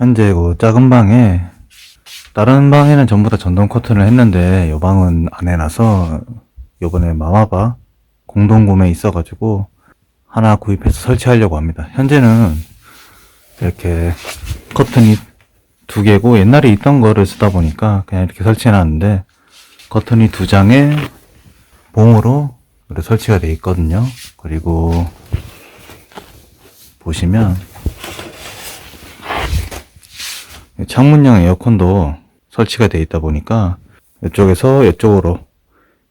현재 그 작은 방에 다른 방에는 전부 다 전동 커튼을 했는데 이 방은 안 해놔서 요번에 마마바 공동 구매 있어가지고 하나 구입해서 설치하려고 합니다. 현재는 이렇게 커튼이 두 개고 옛날에 있던 거를 쓰다 보니까 그냥 이렇게 설치해놨는데 커튼이 두 장에 봉으로 설치가 되어 있거든요. 그리고 보시면 창문형 에어컨도 설치가 되어 있다 보니까 이쪽에서 이쪽으로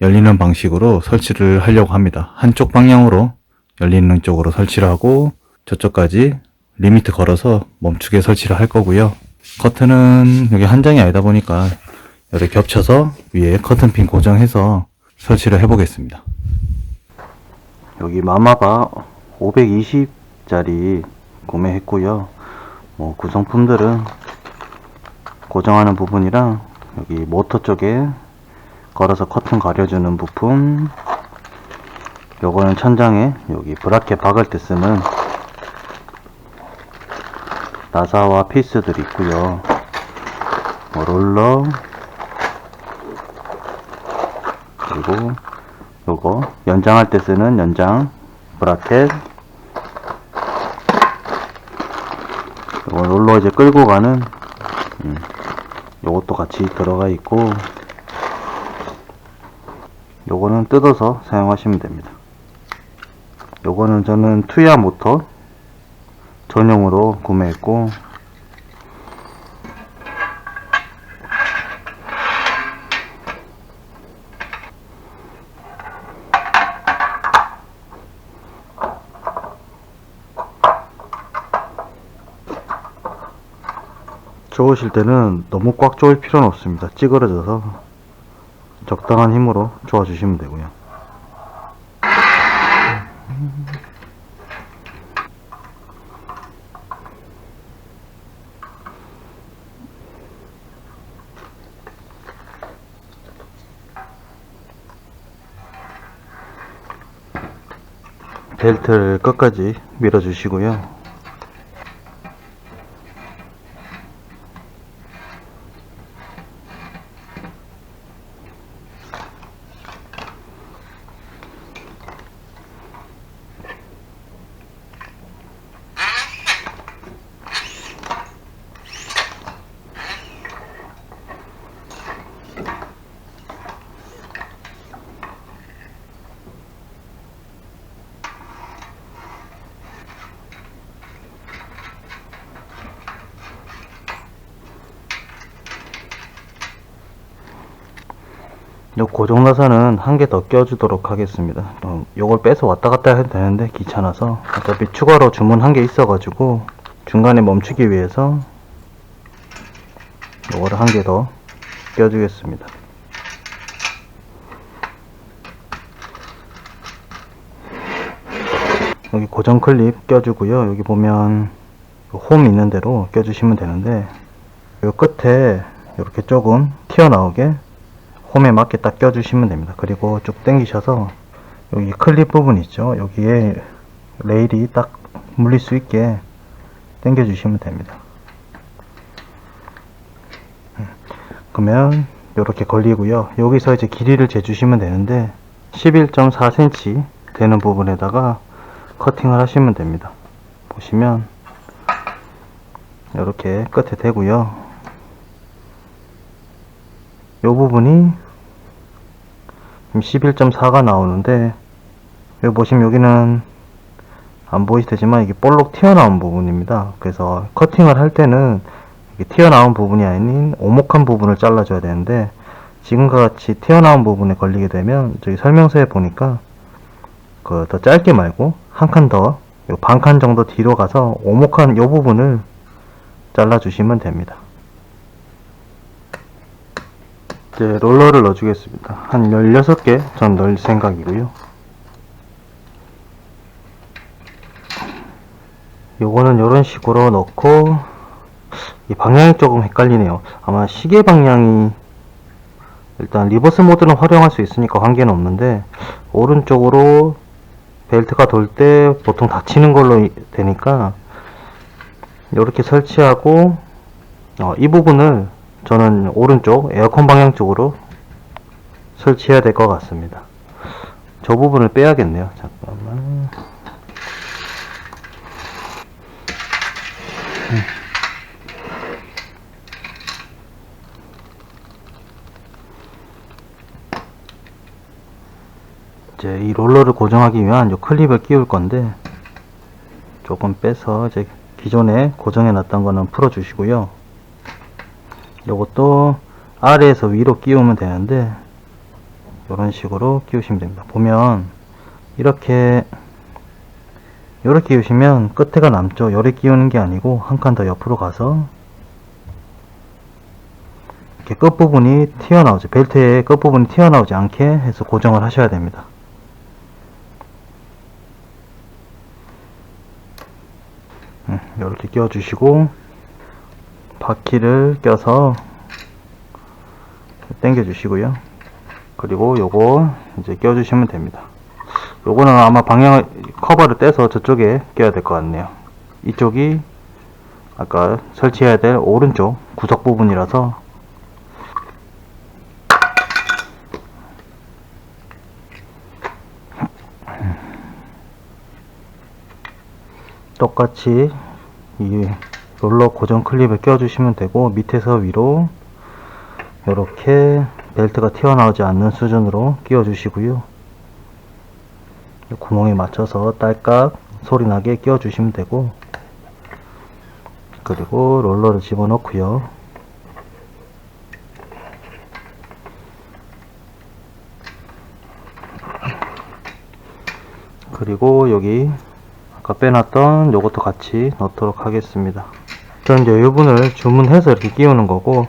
열리는 방식으로 설치를 하려고 합니다. 한쪽 방향으로 열리는 쪽으로 설치를 하고 저쪽까지 리미트 걸어서 멈추게 설치를 할 거고요. 커튼은 여기 한 장이 아니다 보니까 이렇게 겹쳐서 위에 커튼핀 고정해서 설치를 해 보겠습니다. 여기 마마바 520짜리 구매했고요. 뭐 구성품들은 고정하는 부분이랑 여기 모터 쪽에 걸어서 커튼 가려주는 부품 요거는 천장에 여기 브라켓 박을 때 쓰는 나사와 피스들이 있고요. 뭐 롤러 그리고 요거 연장할 때 쓰는 연장 브라켓 요거 롤러 이제 끌고 가는 음, 요것도 같이 들어가 있고 요거는 뜯어서 사용하시면 됩니다. 요거는 저는 투야 모터 전용으로 구매했고 저으실 때는 너무 꽉 조일 필요는 없습니다 찌그러져서 적당한 힘으로 조아 주시면 되고요 벨트를 끝까지 밀어주시고요. 요 고정 나사는 한 개 더 껴주도록 하겠습니다. 어, 요걸 빼서 왔다 갔다 해도 되는데 귀찮아서 어차피 추가로 주문 한 개 있어가지고 중간에 멈추기 위해서 요거를 한 개 더 껴주겠습니다. 여기 고정 클립 껴주고요. 여기 보면 홈 있는 대로 껴주시면 되는데 요 끝에 이렇게 조금 튀어나오게 홈에 맞게 딱 껴주시면 됩니다. 그리고 쭉 당기셔서 여기 클립 부분 있죠. 여기에 레일이 딱 물릴 수 있게 당겨주시면 됩니다. 음, 그러면 이렇게 걸리고요. 여기서 이제 길이를 재주시면 되는데 11.4cm 되는 부분에다가 커팅을 하시면 됩니다. 보시면 이렇게 끝에 대고요. 이 부분이 11.4가 나오는데 여기 보시면 여기는 안 보이시지만 이게 볼록 튀어나온 부분입니다. 그래서 커팅을 할 때는 튀어나온 부분이 아닌 오목한 부분을 잘라줘야 되는데 지금과 같이 튀어나온 부분에 걸리게 되면 저기 설명서에 보니까 그 더 짧게 말고 한 칸 더 반 칸 정도 뒤로 가서 오목한 이 부분을 잘라주시면 됩니다. 이제 롤러를 넣어주겠습니다. 한 16개 전 넣을 생각이고요. 요거는 이런 식으로 넣고 이 방향이 조금 헷갈리네요. 아마 시계 방향이 일단 리버스 모드는 활용할 수 있으니까 관계는 없는데 오른쪽으로 벨트가 돌 때 보통 닫히는 걸로 이- 되니까 이렇게 설치하고 어, 이 부분을 저는 오른쪽 에어컨 방향 쪽으로 설치해야 될 것 같습니다. 저 부분을 빼야겠네요. 잠깐만. 이제 이 롤러를 고정하기 위한 요 클립을 끼울 건데 조금 빼서 이제 기존에 고정해 놨던 거는 풀어 주시고요. 요것도 아래에서 위로 끼우면 되는데 이런 식으로 끼우시면 됩니다. 보면 이렇게 이렇게 끼우시면 끝에가 남죠. 요래 끼우는 게 아니고 한 칸 더 옆으로 가서 이렇게 끝부분이 튀어나오죠. 벨트의 끝부분이 튀어나오지 않게 해서 고정을 하셔야 됩니다. 이렇게 끼워주시고 바퀴를 껴서 당겨 주시고요. 그리고 요거 이제 껴 주시면 됩니다. 요거는 아마 방향 커버를 떼서 저쪽에 껴야 될 것 같네요. 이쪽이 아까 설치해야 될 오른쪽 구석 부분이라서 똑같이 이 롤러 고정 클립을 껴주시면 되고 밑에서 위로 이렇게 벨트가 튀어나오지 않는 수준으로 끼워 주시고요 구멍에 맞춰서 딸깍 소리 나게 끼워 주시면 되고 그리고 롤러를 집어넣고요 그리고 여기 아까 빼놨던 요것도 같이 넣도록 하겠습니다. 전 이제 이 부분을 주문해서 이렇게 끼우는 거고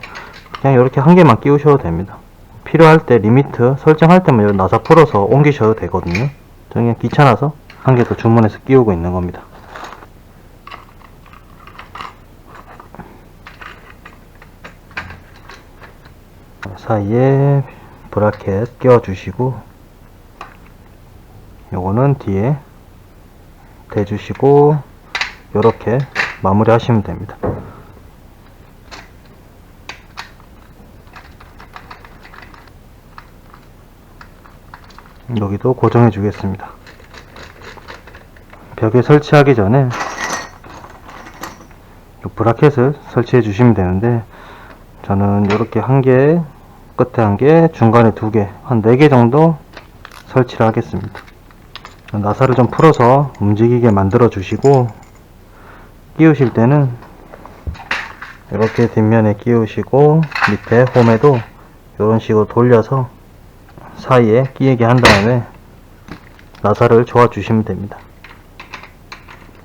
그냥 이렇게 한 개만 끼우셔도 됩니다. 필요할 때 리미트 설정할 때만 요 나사 풀어서 옮기셔도 되거든요. 저는 그냥 귀찮아서 한 개 더 주문해서 끼우고 있는 겁니다. 사이에 브라켓 끼워주시고 요거는 뒤에 대주시고 이렇게 마무리 하시면 됩니다. 여기도 고정해 주겠습니다. 벽에 설치하기 전에 이 브라켓을 설치해 주시면 되는데 저는 이렇게 한 개, 끝에 한 개, 중간에 두 개, 한 네 개 정도 설치를 하겠습니다. 나사를 좀 풀어서 움직이게 만들어 주시고 끼우실 때는 이렇게 뒷면에 끼우시고 밑에 홈에도 이런 식으로 돌려서 사이에 끼게 한 다음에 나사를 조아 주시면 됩니다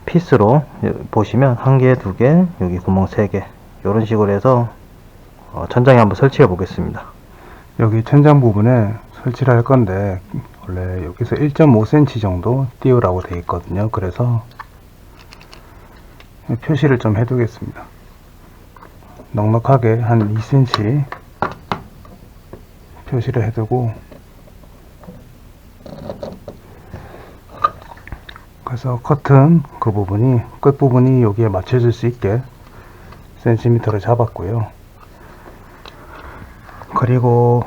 피스로 보시면 한 개, 두 개, 여기 구멍 세 개 이런 식으로 해서 어, 천장에 한번 설치해 보겠습니다 여기 천장 부분에 설치를 할 건데 원래 여기서 1.5cm 정도 띄우라고 되어 있거든요. 그래서 표시를 좀 해두겠습니다. 넉넉하게 한 2cm 표시를 해두고 그래서 커튼 그 부분이 끝 부분이 여기에 맞춰질 수 있게 센티미터를 잡았고요. 그리고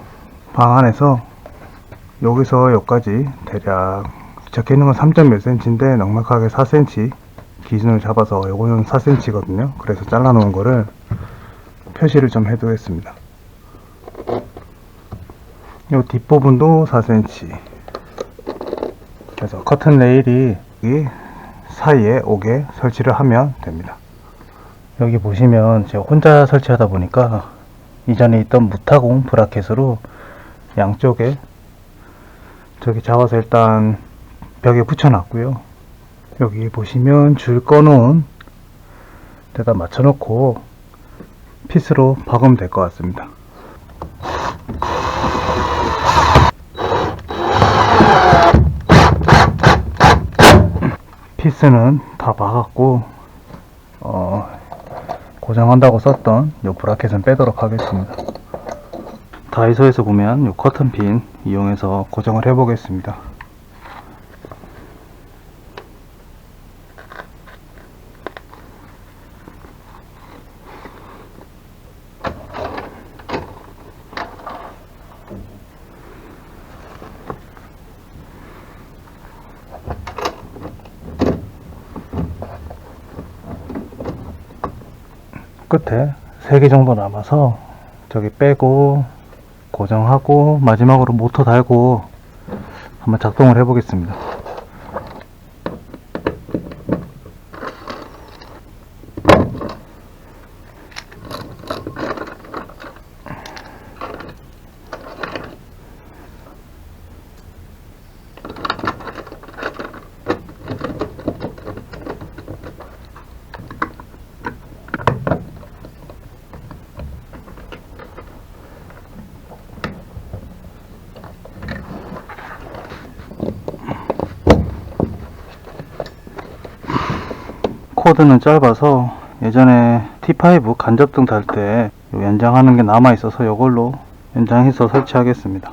방 안에서 여기서 여기까지 대략 적혀 있는 건 3.몇 cm인데 넉넉하게 4cm 기준을 잡아서 요거는 4cm거든요. 그래서 잘라 놓은 거를 표시를 좀 해두겠습니다. 요 뒷부분도 4cm. 그래서 커튼 레일이 이 사이에 오게 설치를 하면 됩니다. 여기 보시면 제가 혼자 설치하다 보니까 이전에 있던 무타공 브라켓으로 양쪽에 저기 잡아서 일단 벽에 붙여놨고요. 여기 보시면 줄 꺼놓은 데다 맞춰놓고 피스로 박으면 될 것 같습니다. 피스는 다 박았고 어, 고정한다고 썼던 이 브라켓은 빼도록 하겠습니다. 다이소에서 구매한 요 커튼핀 이용해서 고정을 해 보겠습니다 끝에 3개 정도 남아서 저기 빼고 고정하고 마지막으로 모터 달고 한번 작동을 해 보겠습니다. 코드는 짧아서 예전에 T5 간접등 달 때 연장하는 게 남아 있어서 이걸로 연장해서 설치하겠습니다.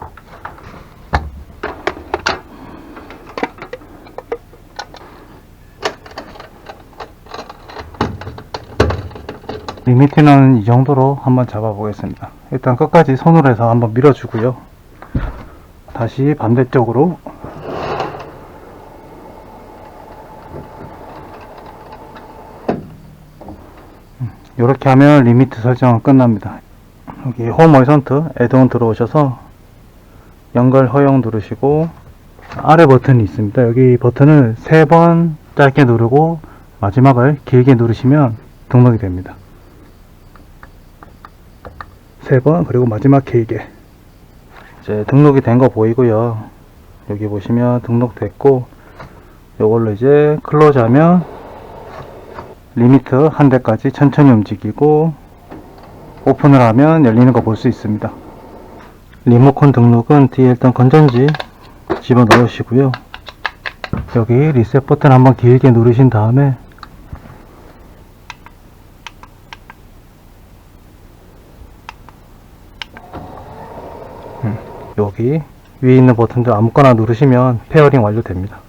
리미티는 이 정도로 한번 잡아 보겠습니다. 일단 끝까지 손으로 해서 한번 밀어 주고요. 다시 반대쪽으로 이렇게 하면 리미트 설정은 끝납니다. 여기 홈 어이선트 애드온 들어오셔서 연결 허용 누르시고 아래 버튼이 있습니다. 여기 버튼을 세번 짧게 누르고 마지막을 길게 누르시면 등록이 됩니다. 세번 그리고 마지막 길게 이제 등록이 된 거 보이고요. 여기 보시면 등록됐고 이걸로 이제 클로즈 하면 리미트 한 대까지 천천히 움직이고 오픈을 하면 열리는 거 볼 수 있습니다. 리모컨 등록은 뒤에 일단 건전지 집어 넣으시고요. 여기 리셋 버튼 한번 길게 누르신 다음에 음, 여기 위에 있는 버튼들 아무거나 누르시면 페어링 완료됩니다.